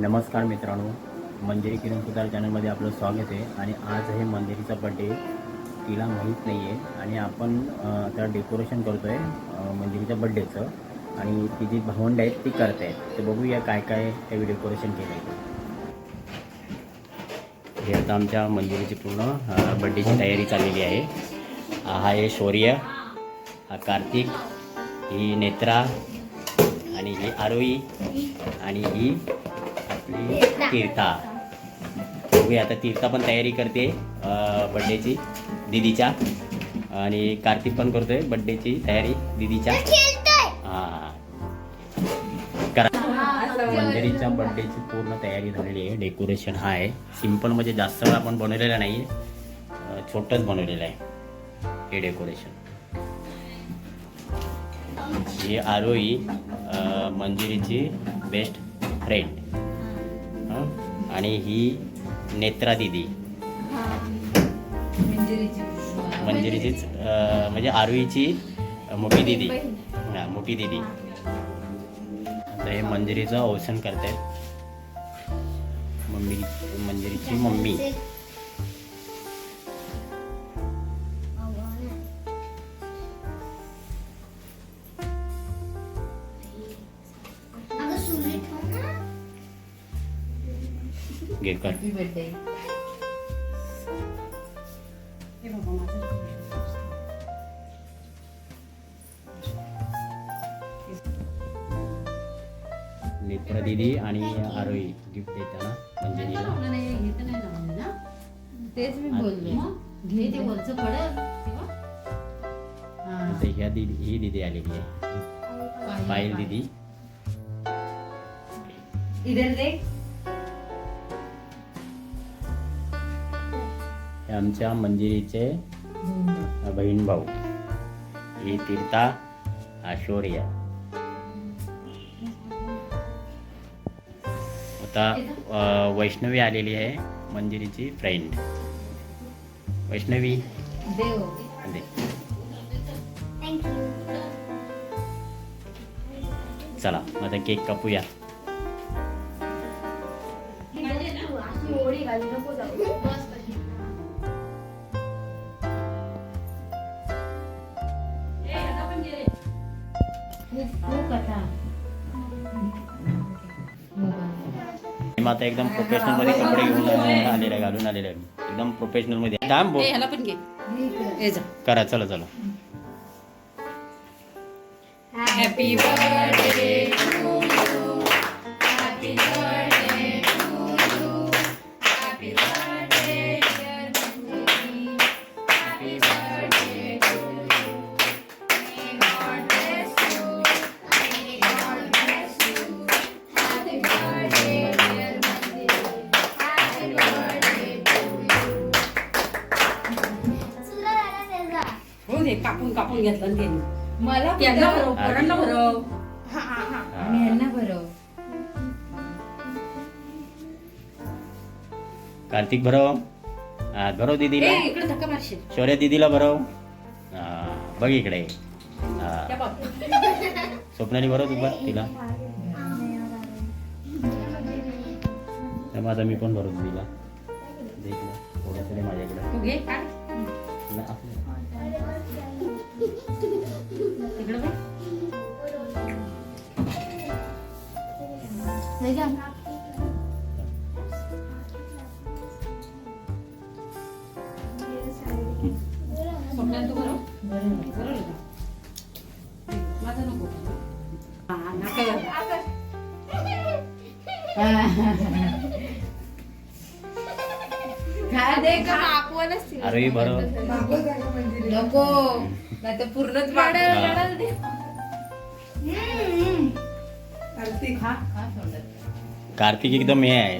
नमस्कार मित्रांनो मंजिरी किरण सुतार चॅनलमध्ये आपलं स्वागत आहे. आणि आज हे मंजिरीचा बड्डे तिला माहीत नाही आहे आणि आपण आता डेकोरेशन करतो आहे मंजिरीच्या बड्डेचं आणि ती जी भावंड आहेत ती करत आहेत तर बघूया काय काय त्यावेळी डेकोरेशन केलं आहे हे आता आमच्या मंजिरीची पूर्ण बड्डेची तयारी चाललेली आहे. हा आहे शौर्य हा कार्तिक ही नेत्रा आणि ही आरोई आणि ही आपली तीर्था. बघूया आता तीर्था पण तयारी करते बड्डेची दिदीच्या. आणि कार्तिक पण करतोय बड्डेची तयारी दिदीच्या. हा. मंदिरीच्या बड्डेची पूर्ण तयारी झालेली आहे डेकोरेशन हा आहे. सिंपल म्हणजे जास्त आपण बनवलेलं नाही आहे छोटंच बनवलेलं आहे हे डेकोरेशन ही आरोही मंजिरीची बेस्ट फ्रेंड आणि ही नेत्रा दिदी. मंजिरीचीच म्हणजे आरोहीची मोठी दिदी. हा मोठी दिदी. आता हे मंजिरीचं औषण करतायत मम्मी मंजिरीची मम्मी. घे कर नेत्रा दिदी आणि आरोही गिफ्ट देताना मंजिरीला तेच मी बोलले. घे ते वरचं ह्या दिदी ही दिदी आलेली आहे. पायल. दिदी. इधर देख. आमच्या मंजिरीचे बहीण भाऊ ही तीर्था हा शौर्य आता वैष्णवी आलेली आहे मंजिरीची फ्रेंड. वैष्णवी. चला मग आता केक कापूया. आता एकदम प्रोफेशनलमध्ये कपडे घेऊन आलेले घालून आलेले. एकदम प्रोफेशनलमध्ये. थांब ह्याला पण घे. हे जा. करा चला चला. हॅपी बर्थडे हो कापून कापून घेतलं त्यांनी. मला त्यांना कुठं? भरव पोरांना भरव. आणि यांना भरव. कार्तिक भरव. हा भरव दीदीला. ए इकडे धक्का मारशील. शौर्य दीदीला भरव. हा बघ इकडे. हा त्या बघ स्वप्नाली भरव तू पण तिला. आता मी पण भरव दीदीला. दे इकडे. माझ्याकडे. तू घे काढ. नाही, आपलं. इकडे बघ स्वप्नात तू भरव बरोबर का? माझा नको हा नका भरव नको. नाही तर पूर्णच हा. खा खा सोडत कार्तिक एकदम हे आहे.